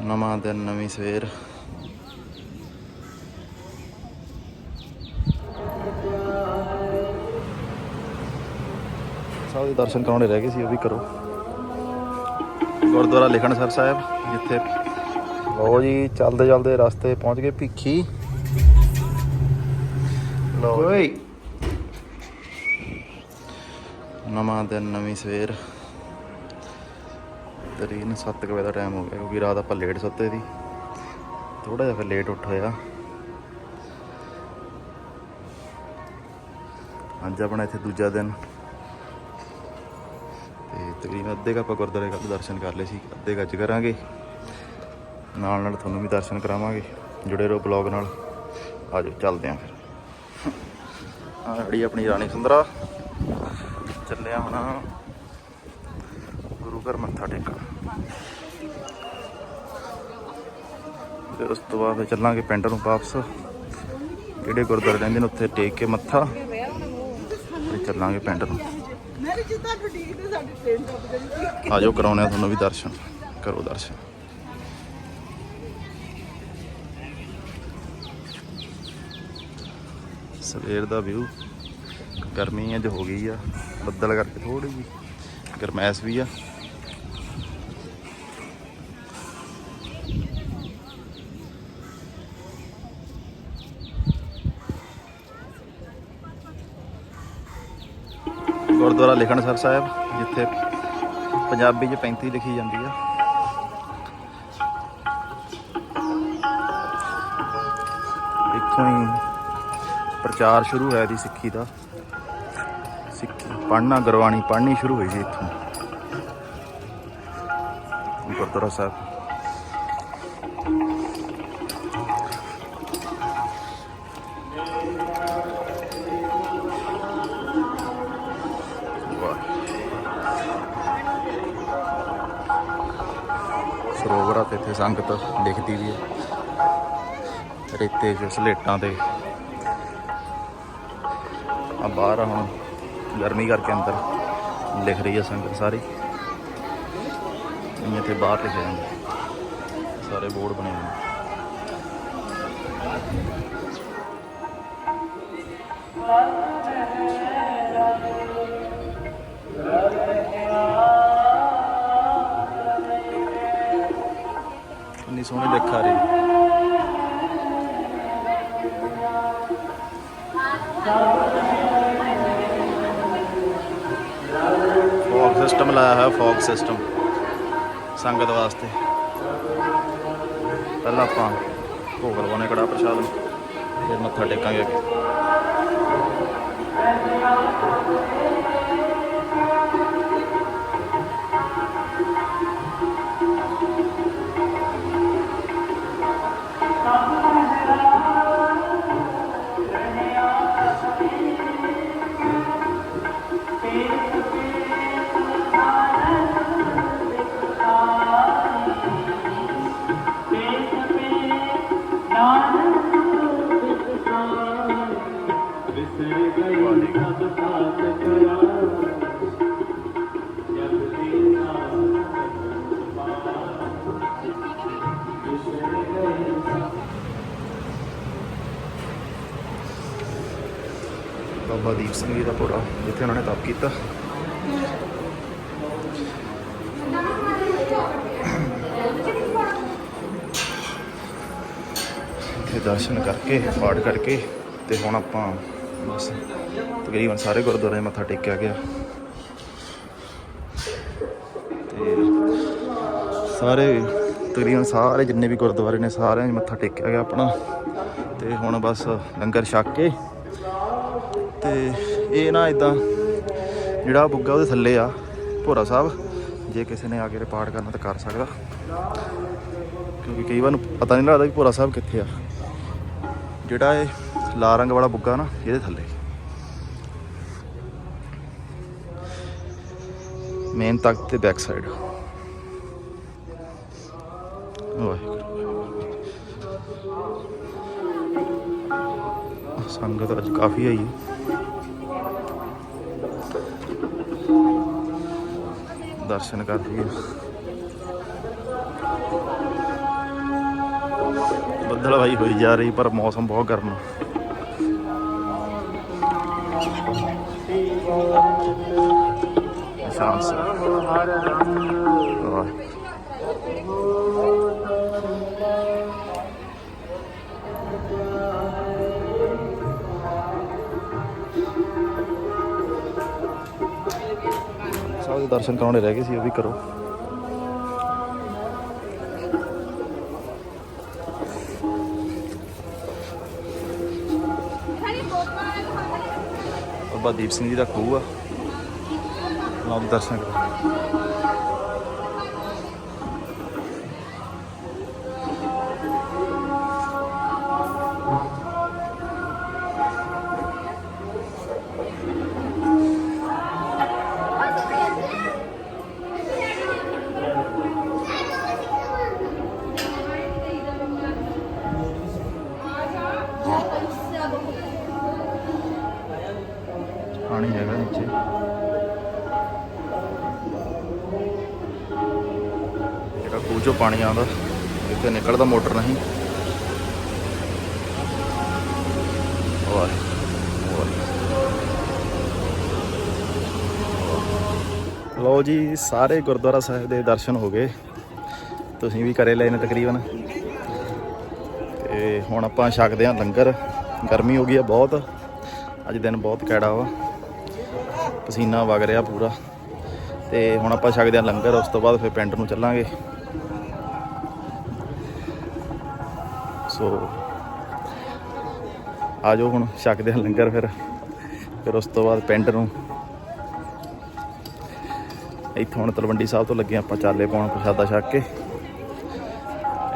ਨਵਾਂ ਦਿਨ ਨਵੀਂ ਸਵੇਰ। ਸਾਹਿਬ ਦੇ ਦਰਸ਼ਨ ਕਰਾਉਣੇ ਰਹਿ ਗਏ ਸੀ ਉਹ ਵੀ ਕਰੋ। ਗੁਰਦੁਆਰਾ ਲਿਖਣਸਰ ਸਾਹਿਬ ਜਿੱਥੇ ਲੋ ਜੀ ਚੱਲਦੇ ਚੱਲਦੇ ਰਸਤੇ ਪਹੁੰਚ ਗਏ ਭਿੱਖੀ। ਲੋ ਓਏ। ਨਵਾਂ ਦਿਨ ਨਵੀਂ ਸਵੇਰ। ਤਰੀਨ 7 ਵਜੇ ਦਾ ਟਾਈਮ ਹੋ ਗਿਆ, ਕਿਉਂਕਿ ਰਾਤ ਆਪਾਂ ਲੇਟ ਸੁੱਤੇ ਸੀ। ਥੋੜਾ ਜਿਹਾ ਫਿਰ ਲੇਟ ਉੱਠ ਹੋਇਆ ਅੱਜ ਆਪਣਾ ਇੱਥੇ ਦੂਜਾ ਦਿਨ। ਤੇ ਤਕਰੀਬਨ ਅੱਧੇ ਕੁ ਆਪਾਂ ਗੁਰਦੁਆਰੇ ਦਾ ਦਰਸ਼ਨ ਕਰ ਲਏ ਸੀ, ਅੱਧੇ ਕੁ ਅੱਜ ਕਰਾਂਗੇ। ਨਾਲ ਨਾਲ ਤੁਹਾਨੂੰ ਵੀ ਦਰਸ਼ਨ ਕਰਾਵਾਂਗੇ, ਜੁੜੇ ਰਹੋ ਬਲੌਗ ਨਾਲ। ਆਜੋ ਚੱਲਦੇ ਆਂ ਫਿਰ। ਆ ਆਪਣੀ ਰਾਣੀ ਸੁੰਦਰਾ। ਚੱਲਿਆ ਹੁਣ। ਮੱਥਾ ਟੇਕਣ ਫਿਰ ਉਸ ਤੋਂ ਬਾਅਦ ਚੱਲਾਂਗੇ ਪਿੰਡ ਨੂੰ ਵਾਪਸ। ਜਿਹੜੇ ਗੁਰਦੁਆਰੇ ਰਹਿੰਦੇ ਨੇ ਉੱਥੇ ਟੇਕ ਕੇ ਮੱਥਾ। ਫਿਰ ਚੱਲਾਂਗੇ ਪਿੰਡ ਨੂੰ। ਮੇਰੀ ਜਿੱਦਾਂ ਆਜੋ ਕਰਾਉਣੇ ਆ ਤੁਹਾਨੂੰ ਵੀ ਦਰਸ਼ਨ। ਕਰੋ ਦਰਸ਼ਨ। ਸਵੇਰ ਦਾ ਵਿਊ। ਗਰਮੀ ਅੱਜ ਹੋ ਗਈ ਆ। ਬੱਦਲ ਕਰਕੇ ਥੋੜੀ ਜੀ ਗਰਮੈਸ਼ ਵੀ ਆ। ਗੁਰਦੁਆਰਾ ਲਿਖਣਸਰ ਸਾਹਿਬ, ਜਿੱਥੇ ਪੰਜਾਬੀ 'ਚ 35 ਲਿਖੀ ਜਾਂਦੀ ਆ। ਇੱਥੋਂ ਹੀ ਪ੍ਰਚਾਰ ਸ਼ੁਰੂ ਹੋਇਆ ਦੀ ਸਿੱਖੀ ਦਾ। ਸਿੱਖੀ ਪੜ੍ਹਨਾ, ਗੁਰਬਾਣੀ ਪੜ੍ਹਨੀ ਸ਼ੁਰੂ ਹੋਈ ਸੀ ਇੱਥੋਂ। ਗੁਰਦੁਆਰਾ ਸਾਹਿਬ। ਸਰੋਵਰ ਆ ਤੇ ਇੱਥੇ ਸੰਗਤ ਲਿਖਦੀ ਵੀ ਹੈ। ਰੇਤੇ 'ਚ ਸਲੇਟਾਂ ਤੇ। ਆ ਬਾਹਰ ਹੁਣ, ਗਰਮੀ ਕਰਕੇ ਅੰਦਰ ਲਿਖ ਰਹੀ ਹੈ ਸੰਗਤ ਸਾਰੀ। ਇਹ ਇੱਥੇ ਬਾਹਰ ਲਿਖਿਆ ਜਾਂਦਾ ਸਾਰੇ ਬੋਰਡ ਬਣੇ ਹੋਏ ਨੇ ਕਿੰਨੀ ਸੋਹਣੀ ਲਿਖ ਆ ਰਹੀ ਫੌਗ ਸਿਸਟਮ ਲਾਇਆ ਹੋਇਆ, ਫੌਗ ਸਿਸਟਮ। ਸੰਗਤ ਵਾਸਤੇ। ਪਹਿਲਾਂ ਆਪਾਂ ਭੋਗ ਲਵਾਉਣੇ ਕੜਾ ਪ੍ਰਸ਼ਾਦ ਫਿਰ ਮੱਥਾ ਟੇਕਾਂਗੇ ਅੱਗੇ। ਦੀਪ ਜਿੱਥੇ ਉਹਨਾਂ ਨੇ ਤਪ ਕੀਤਾ। ਇੱਥੇ ਦਰਸ਼ਨ ਕਰਕੇ, ਪਾਠ ਕਰਕੇ, ਤੇ ਹੁਣ ਆਪਾਂ ਬਸ ਤਕਰੀਬਨ ਸਾਰੇ ਗੁਰਦੁਆਰੇ ਮੱਥਾ ਟੇਕਿਆ ਗਿਆ। ਤੇ ਸਾਰੇ, ਤਕਰੀਬਨ ਸਾਰੇ ਜਿੰਨੇ ਵੀ ਗੁਰਦੁਆਰੇ ਨੇ, ਸਾਰਿਆਂ 'ਚ ਮੱਥਾ ਟੇਕਿਆ ਗਿਆ ਆਪਣਾ। ਤੇ ਹੁਣ ਬਸ ਲੰਗਰ ਛੱਕ ਕੇ, ਤੇ ਇਹ ਨਾ ਇਦਾਂ ਜਿਹੜਾ ਬੁੱਗਾ ਉਹਦੇ ਥੱਲੇ ਆ, ਭੋਰਾ ਸਾਹਿਬ, ਜੇ ਕਿਸੇ ਨੇ ਆ ਕੇ ਪਾਠ ਕਰਨਾ ਤਾਂ ਕਰ ਸਕਦਾ। ਕਿਉਂਕਿ ਕਈ ਵਾਰ ਨੂੰ ਪਤਾ ਨਹੀਂ ਲੱਗਦਾ ਕਿ ਭੋਰਾ ਸਾਹਿਬ ਕਿੱਥੇ ਆ। ਜਿਹੜਾ ਇਹ ਲਾਲ ਰੰਗ ਵਾਲਾ ਬੁੱਗਾ ਨਾ, ਇਹਦੇ ਥੱਲੇ। ਮੇਨ ਤੱਕ ਤੇ ਬੈਕ ਸਾਈਡ ਵਾਹਿਗੁਰੂ। ਸੰਗਤ ਅੱਜ ਕਾਫੀ ਆਈ। ਹੈ ਦਰਸ਼ਨ ਕਰ ਲਈਏ ਬੱਦਲ ਵਾਈ ਹੋਈ ਜਾ ਰਹੀ ਪਰ ਮੌਸਮ ਬਹੁਤ ਗਰਮ ਹੈ ਸ਼ਾਮ ਸੇ ਵਾਹ ਸਾਰੇ ਦਰਸ਼ਨ ਕਰਾਉਣੇ ਰਹਿ ਗਏ ਸੀ, ਉਹ ਵੀ ਕਰੋ। ਬਾਬਾ ਦੀਪ ਸਿੰਘ ਜੀ ਦਾ ਖੂਹ ਆ। ਲਓ ਦਰਸ਼ਨ ਕਰੋ ਪਾਣੀ ਆਉਂਦਾ। ਇੱਥੇ ਨਿਕਲਦਾ ਮੋਟਰ ਨਹੀਂ। ਲਓ ਜੀ, ਸਾਰੇ ਗੁਰਦੁਆਰਾ ਸਾਹਿਬ ਦੇ ਦਰਸ਼ਨ ਹੋ ਗਏ। ਤੁਸੀਂ ਵੀ ਕਰੇ ਲਏ ਨੇ ਤਕਰੀਬਨ। ਤੇ ਹੁਣ ਆਪਾਂ ਛਕਦੇ ਹਾਂ ਲੰਗਰ। ਗਰਮੀ ਹੋ ਗਈ ਆ ਬਹੁਤ। ਅੱਜ ਦਿਨ ਬਹੁਤ ਕੈੜਾ ਵਾ। ਪਸੀਨਾ ਵਗ ਰਿਹਾ ਪੂਰਾ। ਤੇ ਹੁਣ ਆਪਾਂ ਛਕਦੇ ਹਾਂ ਲੰਗਰ, ਉਸ ਤੋਂ ਬਾਅਦ ਫਿਰ ਪਿੰਡ ਨੂੰ ਚੱਲਾਂਗੇ। ਸੋ ਆਜੋ ਹੁਣ ਛਕਦੇ ਹਾਂ ਲੰਗਰ ਫਿਰ। ਫਿਰ ਉਸ ਤੋਂ ਬਾਅਦ ਪਿੰਡ ਨੂੰ। ਇੱਥੋਂ ਹੁਣ ਤਲਵੰਡੀ ਸਾਹਿਬ ਤੋਂ ਲੱਗੇ ਆਪਾਂ ਚਾਲੇ ਪਾਉਣ ਪ੍ਰਸ਼ਾਦਾ ਛਕ ਕੇ।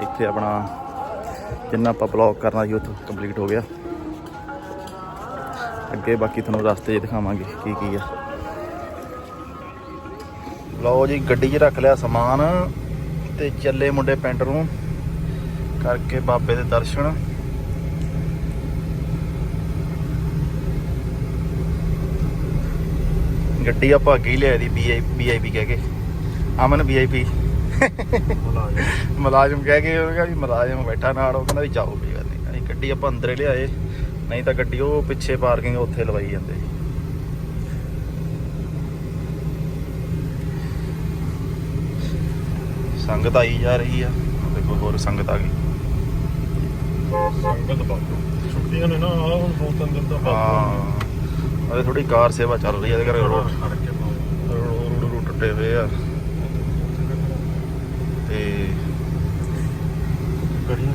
ਇੱਥੇ ਆਪਣਾ ਜਿੰਨਾ ਆਪਾਂ ਬਲੌਗ ਕਰਨਾ ਸੀ ਉੱਥੋਂ ਕੰਪਲੀਟ ਹੋ ਗਿਆ। ਅੱਗੇ ਬਾਕੀ ਤੁਹਾਨੂੰ ਰਸਤੇ 'ਚ ਦਿਖਾਵਾਂਗੇ ਕੀ ਕੀ ਆ। ਲਓ ਜੀ, ਗੱਡੀ 'ਚ ਰੱਖ ਲਿਆ ਸਮਾਨ ਤੇ ਚੱਲੇ ਮੁੰਡੇ ਪਿੰਡ ਨੂੰ। ਕਰਕੇ ਬਾਬੇ ਦੇ ਦਰਸ਼ਨ। ਗੱਡੀ ਆਪਾਂ ਅੱਗੇ ਹੀ ਲਿਆਈ ਦੀ ਵੀਆਈ ਵੀਆਈਪੀ ਕਹਿ ਕੇ। ਅਮਨ ਵੀਆਈਪੀ ਮੁਲਾਜ਼ਮ। ਕਹਿ ਕੇ ਉਹ ਕਿਹਾ ਵੀ ਮੁਲਾਜ਼ਮ ਬੈਠਾ ਨਾਲ ਉਹ ਕਹਿੰਦਾ ਵੀ ਜਾਓ ਕੋਈ ਗੱਲ ਨਹੀਂ। ਅਸੀਂ ਗੱਡੀ ਆਪਾਂ ਅੰਦਰ ਲਿਆਏ ਨਹੀਂ ਤਾਂ ਗੱਡੀ ਉਹ ਪਿੱਛੇ ਪਾਰਕਿੰਗ ਉੱਥੇ ਲਵਾਈ ਜਾਂਦੇ ਸੰਗਤ ਆਈ ਜਾ ਰਹੀ ਆ। ਦੇਖੋ ਹੋਰ ਸੰਗਤ ਆ ਗਈ। ਸੰਗਤ ਬਾਬੂ ਛੁੱਟੀਆਂ ਨੇ ਨਾ ਆ ਹੁਣ ਦੋ ਤਿੰਨ ਦਿਨ ਦਾ ਹਾਂ। ਅਰੇ ਥੋੜੀ ਕਾਰ ਸੇਵਾ ਚੱਲ ਰਹੀ ਆ ਇਹਦੇ ਕਰਕੇ ਰੋਡ ਰੋਡ ਰੋਡ ਟੁੱਟੇ ਹੋਏ ਆ। ਤੇ ਗੜੀਆਂ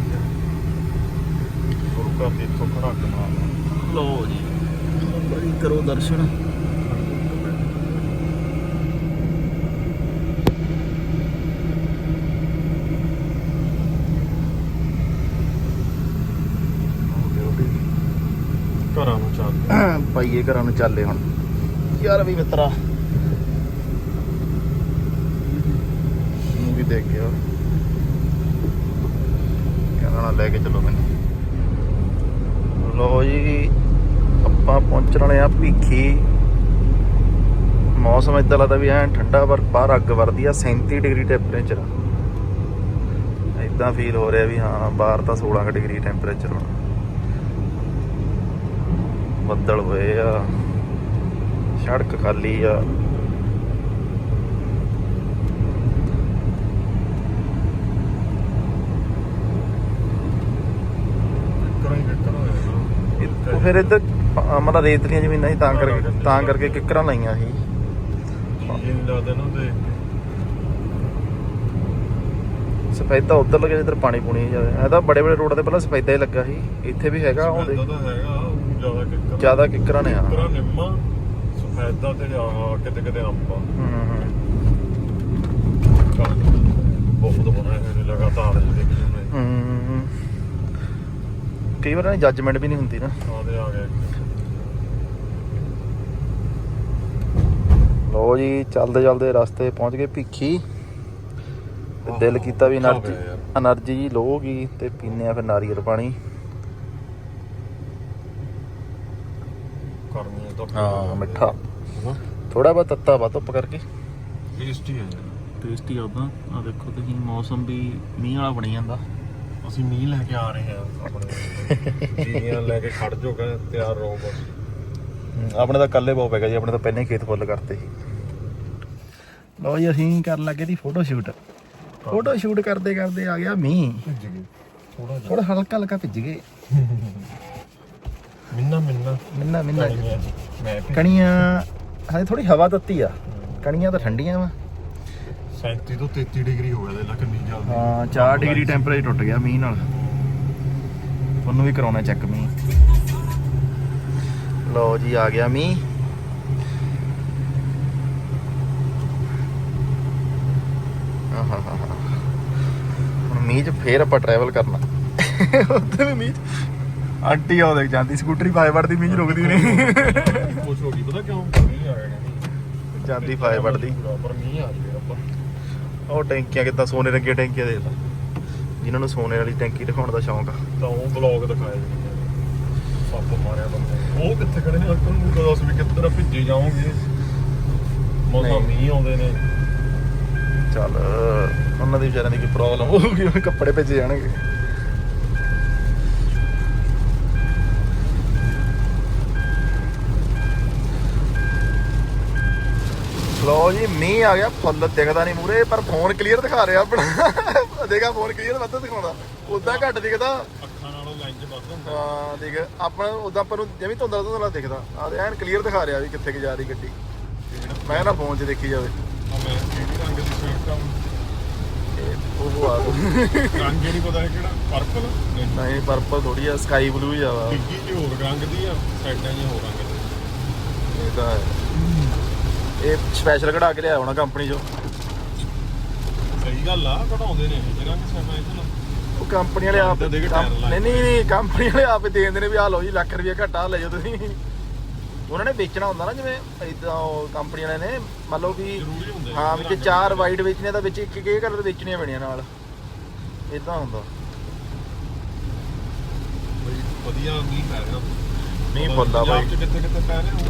ਗੁਰੂ ਘਰ ਦੇ ਇੱਥੋਂ ਖੜਾ ਕੇ ਮਾਰਨਾ ਲੋ ਜੀ। ਬੜੀ ਕਰੋ ਦਰਸ਼ਨ ਘਰਾਂ ਨੂੰ ਚੱਲ ਪਾਈਏ ਘਰਾਂ ਨੂੰ ਚੱਲੇ ਹੁਣ। ਯਾਰ ਵੀ ਮਿੱਤਰਾ। ਨੂੰ ਦੇਖ ਗਿਆ ਕਹਿੰਦਾ ਨਾ ਲੈ ਕੇ ਚੱਲੋ ਮੈਨੂੰ। ਲੋ ਜੀ, ਆਪਾਂ ਪਹੁੰਚਣ ਵਾਲੇ ਆ ਭੀਖੀ। ਮੌਸਮ ਇਦਾਂ ਲੱਗਦਾ ਵੀ ਐ ਠੰਡਾ ਪਰ ਬਾਹਰ ਅੱਗ ਵਰਦੀ ਆ 37 ਡਿਗਰੀ ਟੈਂਪਰੇਚਰ। ਇਦਾਂ ਫੀਲ ਹੋ ਰਿਹਾ ਵੀ ਹਾਂ, ਬਾਹਰ ਤਾਂ 16 ਡਿਗਰੀ ਟੈਂਪਰੇਚਰ ਹੋਣਾ। ਬੱਦਲ ਹੋਏ ਆ। ਸੜਕ ਖਾਲੀ ਆ। ਉਹ ਫਿਰ ਇੱਧਰ ਮਤਲਬ ਰੇਤਲੀਆਂ ਜ਼ਮੀਨਾਂ ਸੀ ਤਾਂ ਕਰਕੇ ਤਾਂ ਕਰਕੇ ਕਿੱਕਰਾਂ ਲਾਈਆਂ ਸੀ। ਸਫੈਦਾ ਉਧਰ ਲੱਗੇ ਜਿੱਧਰ ਪਾਣੀ ਪੂਣੀ ਜ਼ਿਆਦਾ ਇਹ ਤਾਂ ਬੜੇ ਬੜੇ ਰੋਡ ਤੇ ਪਹਿਲਾਂ ਸਫੈਦਾ ਹੀ ਲੱਗਾ ਸੀ। ਇੱਥੇ ਵੀ ਹੈਗਾ ਉਹ ਜ਼ਿਆਦਾ ਕਿੱਕਰ ਨੇ। ਆ ਕਈ ਵਾਰ ਨਾ ਜੱਜਮੈਂਟ ਵੀ ਨਹੀਂ ਹੁੰਦੀ ਨਾ। ਲੋ ਜੀ ਚੱਲਦੇ ਚੱਲਦੇ ਰਸਤੇ ਪਹੁੰਚ ਗਏ ਭਿੱਖੀ। ਦਿਲ ਕੀਤਾ ਵੀ એનર્ਜੀ એનર્ਜੀ ਜੀ ਲੋਗੀ ਤੇ ਪੀਨੇ ਆ ਫਿਰ ਨਾਰੀਅਲ ਪਾਣੀ। ਹਾਂ ਮਿੱਠਾ। ਥੋੜਾ ਬਹੁਤ ਤੱਤਾ ਵਾ ਧੁੱਪ ਕਰਕੇ। ਟੇਸਟੀ ਹੈ ਟੇਸਟੀ ਆ ਉਦਾਂ ਆ ਦੇਖੋ ਤੁਸੀਂ ਮੌਸਮ ਵੀ ਮੀਂਹ ਵਾਲਾ ਬਣੀ ਜਾਂਦਾ। ਅਸੀਂ ਮੀਂਹ ਲੈ ਕੇ ਆ ਰਹੇ ਹਾਂ ਆਪਣੇ ਜੀਆਂ ਲੈ ਕੇ ਖੜ ਜੋ ਕਹ ਤਿਆਰ ਰਹੋ ਬਸ। ਆਪਣੇ ਤਾਂ ਕੱਲੇ ਬਹੁਤ ਪੈਗਾ ਜੀ ਆਪਣੇ ਤਾਂ ਪਹਿਲਾਂ ਹੀ ਖੇਤ ਫੁੱਲ ਕਰਤੇ ਸੀ। ਲਓ ਜੀ ਅਸੀਂ ਕਰਨ ਲੱਗੇ ਦੀ ਫੋਟੋ ਸ਼ੂਟ ਫੋਟੋ ਸ਼ੂਟ ਕਰਦੇ ਕਰਦੇ ਆ ਗਿਆ ਮੀਂਹ। ਭਿੱਜ ਗਏ। ਥੋੜਾ ਜਿਹਾ। ਥੋੜਾ ਹਲਕਾ ਹਲਕਾ ਭਿੱਜ ਗਏ। ਮਿੰਨਾ ਮਿੰਨਾ। ਮਿੰਨਾ ਮਿੰਨਾ ਕਣੀਆਂ ਜੀ। ਮੈਂ ਕਣੀਆਂ ਹਜੇ ਥੋੜੀ ਹਵਾ ਤੱਤੀ ਆ। ਕਣੀਆਂ ਤਾਂ ਠੰਡੀਆਂ ਵਾ। 37 ਤੋਂ 33 ਡਿਗਰੀ ਹੋ ਗਿਆ ਦੇ ਲਾ ਕਿੰਨੀ ਜਲਦੀ। ਹਾਂ 4 ਡਿਗਰੀ ਟੈਂਪਰੇਚਰ ਟੁੱਟ ਗਿਆ ਮੀਂਹ ਨਾਲ। ਤੁਹਾਨੂੰ ਵੀ ਕਰਾਉਣਾ ਚੈੱਕ ਮੀਂਹ। ਲਓ ਜੀ ਆ ਗਿਆ ਮੀਂਹ। ਹੁਣ ਮੀਂਹ 'ਚ ਫੇਰ ਆਪਾਂ ਟਰੈਵਲ ਕਰਨਾ। ਉੱਥੇ ਵੀ ਮੀਂਹ ਆਂਟੀ ਆ ਦੇਖ ਜਾਂਦੀ ਸਕੂਟਰੀ ਪਾਏ ਵੜਦੀ ਮੀਂਹ ਰੁਕਦੀ ਨਹੀਂ। ਖੁਸ਼ ਹੋ ਗਈ ਪਤਾ ਕਿਉਂ? ਮੀਂਹ ਆ ਗਿਆ ਜਾਂਦੀ ਪਾਏ ਵੜਦੀ ਪਰ ਮੀਂਹ ਆ ਗਿਆ ਰੱਬਾ ਉਹ ਟੈਂਕੀਆਂ ਕਿੱਦਾਂ ਸੋਨੇ ਰੰਗੀਆਂ ਟੈਂਕੀਆਂ ਦੇਖ ਲਾ। ਜਿਨ੍ਹਾਂ ਨੂੰ ਸੋਨੇ ਵਾਲੀ ਟੈਂਕੀ ਦਿਖਾਉਣ ਦਾ ਸ਼ੌਂਕ ਆ। ਤਾਂ ਉਹ ਬਲੌਗ ਦਿਖਾਏ ਜੀ ਸੱਪ ਮਾਰਿਆ ਬੰਦੇ ਉਹ ਕਿੱਥੇ ਖੜੇ ਨੇ? ਅੰਕਲ ਨੂੰ ਦੱਸ ਵੀ ਕਿੱਧਰ ਭਿੱਜੇ ਜਾਓਗੇ। ਮੌਸਮ ਨਹੀਂ। ਮੀਂਹ ਆਉਂਦੇ ਨੇ। ਚੱਲ ਉਹਨਾਂ ਦੀ ਵਿਚਾਰਿਆਂ ਦੀ ਕੀ ਪ੍ਰੋਬਲਮ ਹੋਊਗੀ ਉਹ ਕੱਪੜੇ ਭੇਜੇ ਜਾਣਗੇ। ਲੋ ਜੀ ਮੀਂਹ ਆ ਗਿਆ ਫੁੱਲ ਦਿਖਦਾ ਨਹੀਂ ਮੂਰੇ ਪਰ ਫੋਨ ਕਲੀਅਰ ਦਿਖਾ ਰਿਹਾ ਆਪਣਾ। ਦੇਖਾ ਫੋਨ ਕਲੀਅਰ ਵੱਧ ਦਿਖਾਉਂਦਾ ਉਦਾਂ ਘੱਟ ਦਿਖਦਾ। ਅੱਖਾਂ ਨਾਲੋਂ ਲੈਂਜ ਵੱਧ ਹੁੰਦਾ। ਹਾਂ ਦੇਖ ਆਪਣਾ ਉਦਾਂ ਨੂੰ ਜਿਵੇਂ ਧੁੰਦਲਾ ਧੁੰਦਲਾ ਦਿਖਦਾ। ਆ ਐਨ ਕਲੀਅਰ ਦਿਖਾ ਰਿਹਾ ਵੀ ਕਿੱਥੇ ਕਿ ਜਾ ਰਹੀ ਗੱਡੀ। ਮੈਂ ਨਾ ਫੋਨ 'ਚ ਦੇਖੀ ਜਾਵੇ। ਉਹ ਆ ਰੰਗ ਜਿਹੜੀ ਪਤਾ ਹੈ ਕਿਹੜਾ ਪਰਪਲ ਨਹੀਂ ਨਹੀਂ ਪਰਪਲ ਥੋੜੀ ਆ ਸਕਾਈ ਬਲੂ ਹੀ ਆ। ਵਾ ਡਿੱਗੀ ਜੀ ਹੋਰ ਰੰਗ ਦੀ ਆ ਸਾਈਡਾਂ ਜੀ ਹੋਰ ਰੰਗ ਦੀ ਇਹ ਤਾਂ। ਇਹ ਸਪੈਸ਼ਲ ਕਢਾ ਕੇ ਲਿਆ ਹੋਣਾ ਕੰਪਨੀ ਚੋਂ। ਸਹੀ ਗੱਲ ਆ ਕਢਾਉਂਦੇ ਨੇ ਰੰਗ ਸਾਈਡਾਂ ਇਹ ਉਹ ਕੰਪਨੀ ਵਾਲੇ ਆਪ। ਨਹੀਂ ਨਹੀਂ ਨਹੀਂ ਕੰਪਨੀ ਵਾਲੇ ਆਪ ਹੀ ਦੇ ਦਿੰਦੇ ਨੇ ਵੀ ਆ ਲਓ ਜੀ ਲੱਖ ਰੁਪਏ ਘਟਾ ਲੈ ਜਾਓ ਤੁਸੀਂ। ਉਹਨਾਂ ਨੇ ਵੇਚਣਾ ਹੁੰਦਾ ਨਾ ਜਿਵੇਂ ਇਦਾਂ ਉਹ ਕੰਪਨੀ ਵਾਲੇ ਨੇ ਮੰਨ ਲਓ ਵੀ ਹਾਂ ਵਿੱਚ ਚਾਰ ਵਾਈਟ ਵੇਚਣੇ ਤਾਂ ਵਿੱਚ ਇੱਕ ਇੱਕ ਇਹ ਕਲਰ ਵੇਚਣੀਆਂ ਪੈਣੀਆਂ ਨਾਲ। ਇਦਾਂ ਹੁੰਦਾ। ਬਈ ਵਧੀਆ ਮੀਂਹ ਪੈ ਰਿਹਾ। ਮੀਂਹ ਫੁੱਲਾ ਬਾਈ। ਕਿੱਥੇ ਕਿੱਥੇ ਪੈ ਰਿਹਾ?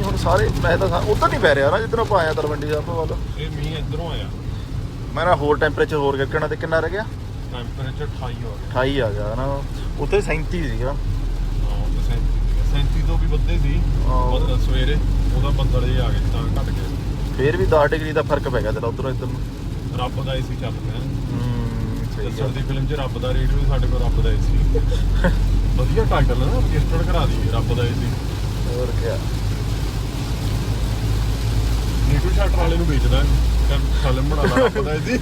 ਨਹੀਂ ਹੁਣ ਸਾਰੇ ਮੈਂ ਤਾਂ ਉਧਰ ਨਹੀਂ ਪੈ ਰਿਹਾ ਨਾ ਜਿੱਧਰੋਂ ਆਪਾਂ ਆਇਆ ਤਲਵੰਡੀ ਸਾਹਿਬ ਵੱਲ। ਇਹ ਮੀਂਹ ਇਧਰੋਂ ਆਇਆ। ਮੈਂ ਨਾ ਹੋਰ ਟੈਂਪਰੇਚਰ ਹੋਰ ਕਿੰਨਾ ਤੇ ਕਿੰਨਾ ਰਹਿ ਗਿਆ? ਟੈਂਪਰੇਚਰ 28 ਹੋ ਗਿਆ। 28 ਆ ਗਿਆ ਨਾ। ਉੱਥੇ 37 ਸੀਗਾ। ਹਾਂ ਤੇ 37 37 ਤੋਂ ਵੀ ਵੱਧੇ ਸੀ ਹਾਂ। ਸਵੇਰੇ ਉਹਦਾ ਬੱਦਲ ਜੇ ਆ ਗਏ ਤਾਂ ਘਟ ਗਏ ਫੇਰ ਵੀ 10 ਡਿਗਰੀ ਦਾ ਫ਼ਰਕ ਪੈ ਗਿਆ ਤੇਰਾ ਉਧਰੋਂ ਇੱਧਰ ਨੂੰ। ਰੱਬ ਦਾ ਏਸੀ ਚੱਲ ਪਿਆ। ਹੂੰ ਸਹੀ ਜੱਸੜ ਗੱਲ। ਦੀ ਫਿਲਮ 'ਚ ਰੱਬ ਦਾ ਰੇਡੀਓ ਸਾਡੇ ਕੋਲ ਰੱਬ ਦਾ ਏਸੀ। ਵਧੀਆ ਟਾਈਟਲ ਹੈ ਨਾ ਰਜਿਸਟਰਡ ਕਰਾ ਦਈਏ ਰੱਬ ਦਾ ਏਸੀ। ਹੋਰ ਕੀ ਨੀਟੂ ਸ਼ਟਰ ਵਾਲੇ ਨੂੰ ਵੇਚਦਾ ਫਿਲਮ ਬਣਾ ਲਾ ਰੱਬ ਦਾ ਏਸੀ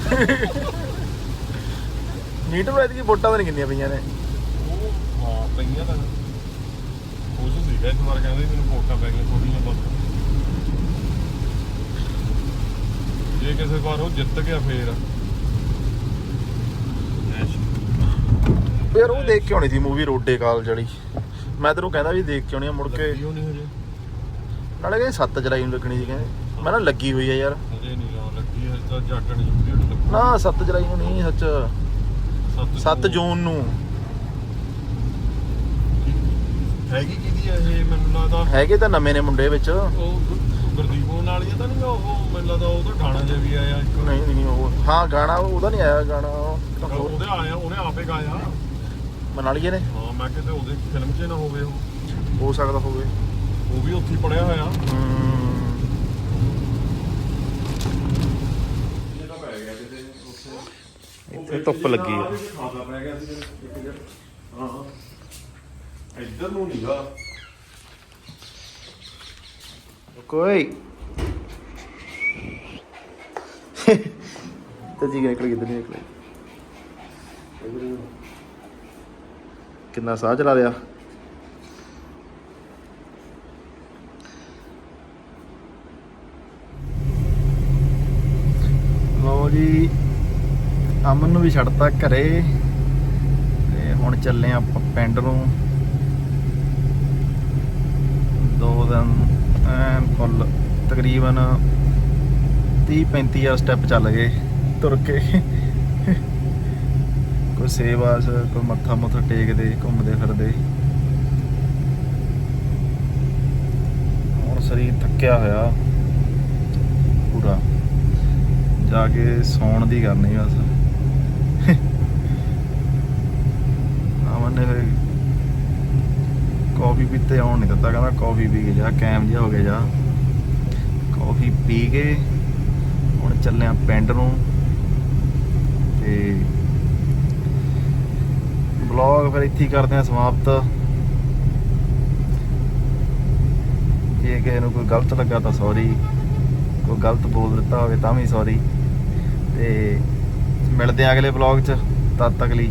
ਨੀਟਰ ਵੈਦ ਕੀ ਵੋਟਾਂ ਤਾਂ ਨਹੀਂ ਕਿੰਨੀਆਂ ਪਈਆਂ ਨੇ। ਉਹ ਹਾਂ ਪਈਆਂ ਤਾਂ। ਕੁਝ ਸੀਗਾ ਇਸ ਵਾਰ ਕਹਿੰਦੇ ਮੈਨੂੰ ਵੋਟਾਂ ਪੈ ਗਈਆਂ ਥੋੜੀਆਂ ਬਸ। ਜੇ ਕਿਸੇ ਵਾਰ ਉਹ ਜਿੱਤ ਗਿਆ ਫੇਰ। ਯਾਰ ਉਹ ਦੇਖ ਕੇ ਆਉਣੀ ਸੀ ਮੂਵੀ ਰੋਡੇ ਕਾਲ ਜਲੀ ਮੈਂ ਤੈਨੂੰ ਕਹਿੰਦਾ ਵੀ ਦੇਖ ਕੇ ਆਉਣੀ ਆ ਮੁੜ ਕੇ। ਲੱਗੀ ਹੋਣੀ ਹਜੇ। ਨਾਲੇ ਕਹਿੰਦੇ 7 ਜੁਲਾਈ ਨੂੰ ਲੱਗਣੀ ਸੀ ਕਹਿੰਦੇ। ਮੈਂ ਨਾ ਲੱਗੀ ਹੋਈ ਆ ਯਾਰ। ਹਜੇ ਨਹੀਂ ਲਾਉਣ ਲੱਗੀ ਹਜੇ ਤਾਂ ਜੱਟ ਨਹੀਂ ਜੁੰਦੀ ਹਟ ਨਾ 7 ਜੁਲਾਈ ਨੂੰ ਨਹੀਂ ਸੱਚ। 7 ਜੂਨ। ਨੂੰ। ਹੈਗੀ ਕਿਹਦੀ ਹੈ ਇਹ ਮੈਨੂੰ ਲੱਗਦਾ? ਹੈਗੇ ਤਾਂ ਨਵੇਂ ਨੇ ਮੁੰਡੇ ਵਿੱਚ। ਉਹ ਗੁਰਦੀਪੋਂ ਨਾਲ ਹੀ ਆ ਤਾਂ ਨਹੀਂ ਉਹ ਮੈਨੂੰ ਲੱਗਦਾ ਉਹਦਾ ਗਾਣਾ ਜਿਹਾ ਵੀ ਆਇਆ ਇੱਕ। ਨਹੀਂ ਨਹੀਂ ਉਹ ਹਾਂ ਗਾਣਾ ਉਹਦਾ ਨਹੀਂ ਆਇਆ ਗਾਣਾ ਉਹ ਤਾਂ ਹੋਰ ਉਹਦੇ ਆਇਆ ਉਹਨੇ ਆਪੇ ਗਾਇਆ। ਮਨਾਲੀਏ ਨੇ। ਹਾਂ ਮੈਂ ਕਿਤੇ ਉਹਦੇ ਫਿਲਮ 'ਚ ਨਾ ਹੋਵੇ ਉਹ। ਹੋ ਸਕਦਾ ਹੋਵੇ। ਉਹ ਵੀ ਉੱਥੇ ਹੀ ਪੜਿਆ ਹੋਇਆ। ਹਮ, ਇਹਦਾ ਪੈ ਗਿਆ ਕਿਤੇ ਉੱਥੇ ਧੁੱਪ ਲੱਗੀ ਆ। ਖਾਦਾ ਪੈ ਗਿਆ ਸੀ ਇੱਕ ਜਗ੍ਹਾ ਹਾਂ ਹਾਂ ਇੱਧਰ ਨੂੰ ਨੀਗਾ ਕੋਈ। ਤੇ ਜੀ ਨਿਕਲ ਕਿੱਧਰ ਨਹੀਂ ਨਿਕਲੇ ਕਿੰਨਾ ਸਾਹ ਚਲਾ ਲਿਆ ਲੋ ਜੀ। ਅਮਨ ਨੂੰ ਵੀ ਛੱਡਤਾ ਘਰੇ। ਤੇ ਹੁਣ ਚੱਲੇ ਆਪਾਂ ਪਿੰਡ ਨੂੰ। ਦੋ ਦਿਨ, ਐਨ ਫੁੱਲ, ਤਕਰੀਬਨ 30 35000 ਸਟੈਪ ਚੱਲ ਗਏ ਤੁਰ ਕੇ। ਕੋਈ ਸੇਵਾ ਸ, ਕੋਈ ਮੱਥਾ ਮੁੱਥਾ ਟੇਕਦੇ, ਘੁੰਮਦੇ ਫਿਰਦੇ। ਹੁਣ ਸਰੀਰ ਥੱਕਿਆ ਹੋਇਆ। ਪੂਰਾ। ਜਾ ਕੇ ਸੌਣ ਦੀ ਕਰਨੀ ਬਸ। ਤੇ ਆਉਣ ਨਹੀਂ ਦਿੱਤਾ, ਕਹਿੰਦਾ ਕਾਫੀ ਪੀ ਕੇ ਜਾ, ਕੈਮ ਜਿਹਾ ਹੋ ਗਿਆ ਜਾ। ਕਾਫੀ ਪੀ ਕੇ ਹੁਣ ਚੱਲੇ ਆ ਪਿੰਡ ਨੂੰ। ਤੇ ਬਲੌਗ ਫਿਰ ਇੱਥੇ ਕਰਦੇ ਆ ਸਮਾਪਤ। ਜੇ ਕਿਸੇ ਨੂੰ ਕੋਈ ਗਲਤ ਲੱਗਾ ਤਾਂ ਸੌਰੀ ਕੋਈ ਗਲਤ ਬੋਲ ਦਿੱਤਾ ਹੋਵੇ ਤਾਂ ਵੀ ਸੌਰੀ ਤੇ ਮਿਲਦੇ ਆ ਅਗਲੇ ਬਲੌਗ 'ਚ, ਤਦ ਤੱਕ ਲਈ